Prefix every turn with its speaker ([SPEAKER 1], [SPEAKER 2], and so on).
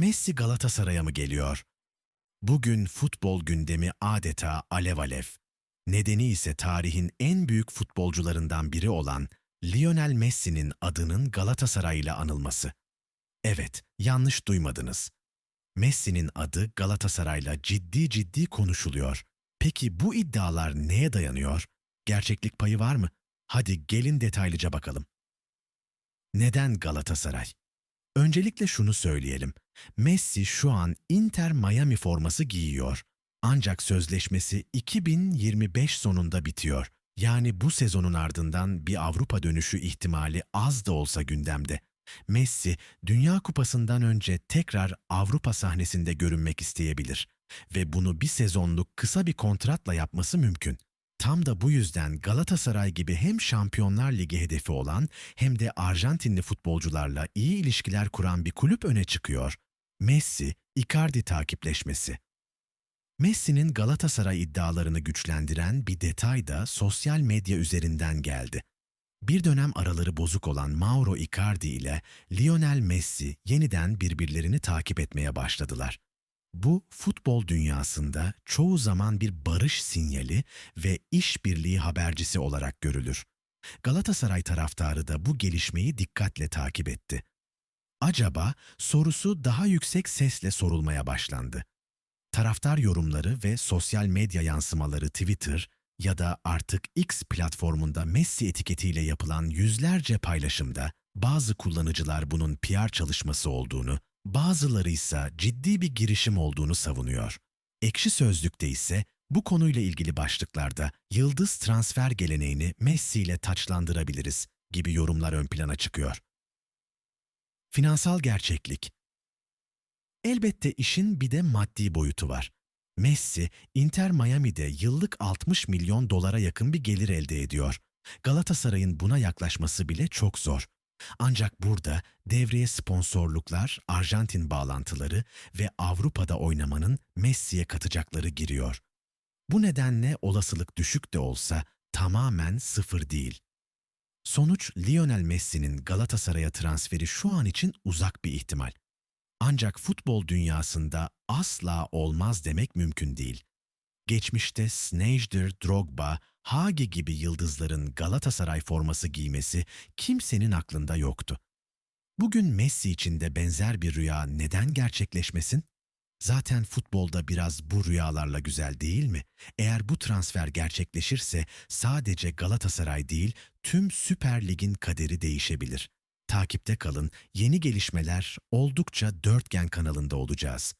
[SPEAKER 1] Messi Galatasaray'a mı geliyor? Bugün futbol gündemi adeta alev alev. Nedeni ise tarihin en büyük futbolcularından biri olan Lionel Messi'nin adının Galatasaray ile anılması. Evet, yanlış duymadınız. Messi'nin adı Galatasaray'la ciddi ciddi konuşuluyor. Peki bu iddialar neye dayanıyor? Gerçeklik payı var mı? Hadi gelin detaylıca bakalım. Neden Galatasaray? Öncelikle şunu söyleyelim. Messi şu an Inter Miami forması giyiyor. Ancak sözleşmesi 2025 sonunda bitiyor. Yani bu sezonun ardından bir Avrupa dönüşü ihtimali az da olsa gündemde. Messi, Dünya Kupası'ndan önce tekrar Avrupa sahnesinde görünmek isteyebilir ve bunu bir sezonluk kısa bir kontratla yapması mümkün. Tam da bu yüzden Galatasaray gibi hem Şampiyonlar Ligi hedefi olan hem de Arjantinli futbolcularla iyi ilişkiler kuran bir kulüp öne çıkıyor. Messi, Icardi takipleşmesi. Messi'nin Galatasaray iddialarını güçlendiren bir detay da sosyal medya üzerinden geldi. Bir dönem araları bozuk olan Mauro Icardi ile Lionel Messi yeniden birbirlerini takip etmeye başladılar. Bu futbol dünyasında çoğu zaman bir barış sinyali ve işbirliği habercisi olarak görülür. Galatasaray taraftarı da bu gelişmeyi dikkatle takip etti. Acaba sorusu daha yüksek sesle sorulmaya başlandı. Taraftar yorumları ve sosyal medya yansımaları Twitter ya da artık X platformunda Messi etiketiyle yapılan yüzlerce paylaşımda bazı kullanıcılar bunun PR çalışması olduğunu, bazıları ise ciddi bir girişim olduğunu savunuyor. Ekşi Sözlük'te ise bu konuyla ilgili başlıklarda yıldız transfer geleneğini Messi ile taçlandırabiliriz gibi yorumlar ön plana çıkıyor. Finansal gerçeklik Elbette işin bir de maddi boyutu var. Messi, Inter Miami'de yıllık 60 milyon dolara yakın bir gelir elde ediyor. Galatasaray'ın buna yaklaşması bile çok zor. Ancak burada devreye sponsorluklar, Arjantin bağlantıları ve Avrupa'da oynamanın Messi'ye katacakları giriyor. Bu nedenle olasılık düşük de olsa tamamen sıfır değil. Sonuç Lionel Messi'nin Galatasaray'a transferi şu an için uzak bir ihtimal. Ancak futbol dünyasında asla olmaz demek mümkün değil. Geçmişte Sneijder, Drogba, Hagi gibi yıldızların Galatasaray forması giymesi kimsenin aklında yoktu. Bugün Messi için de benzer bir rüya neden gerçekleşmesin? Zaten futbolda biraz bu rüyalarla güzel değil mi? Eğer bu transfer gerçekleşirse sadece Galatasaray değil, tüm Süper Lig'in kaderi değişebilir. Takipte kalın, yeni gelişmeler oldukça dörtgen kanalında olacağız.